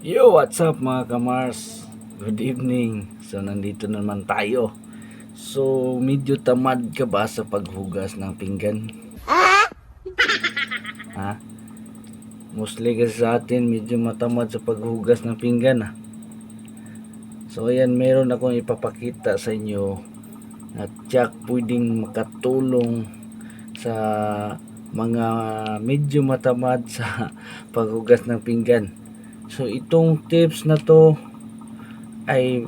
Yo, what's up mga kamars? Good evening. So, nandito naman tayo. So, medyo tamad ka ba sa paghugas ng pinggan? ha? Mostly kasi sa atin, medyo matamad sa paghugas ng pinggan. Ah. So, ayan, meron akong ipapakita sa inyo na tiyak pwedeng makatulong sa mga medyo matamad sa paghugas ng pinggan. So itong tips na to ay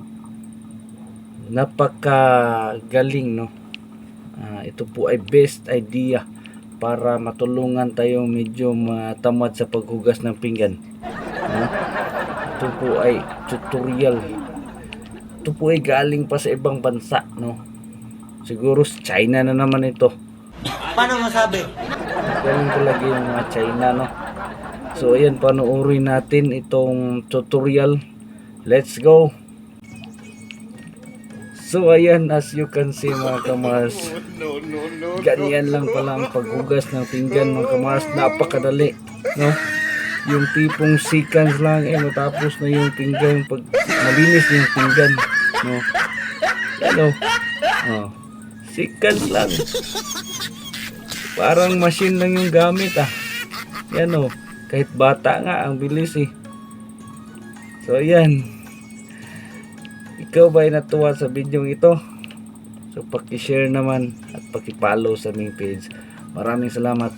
napakagaling no. Ah, ito po ay best idea para matulungan tayong medyo matamad sa paghugas ng pinggan. No? Ito po ay tutorial. Ito po ay galing pa sa ibang bansa no. Siguro sa China na naman ito. Paano masabi? Galing talaga yung mga China, no? So, ayan, panoorin natin itong tutorial. Let's go! So, ayan, as you can see, mga kamars. Ganyan lang pala ang paghugas ng pinggan, mga kamars. Napakadali, no? Yung tipong seconds lang, eh, matapos na yung pinggan, pag malinis na yung pinggan, no? Yan, oh. Seconds lang. Parang machine lang yung gamit ah. Yan oh. Kahit bata nga, ang bilis eh. So ayan. Ikaw ba ay natuwa sa video ito? So paki-share naman at paki-follow sa aming page. Maraming salamat.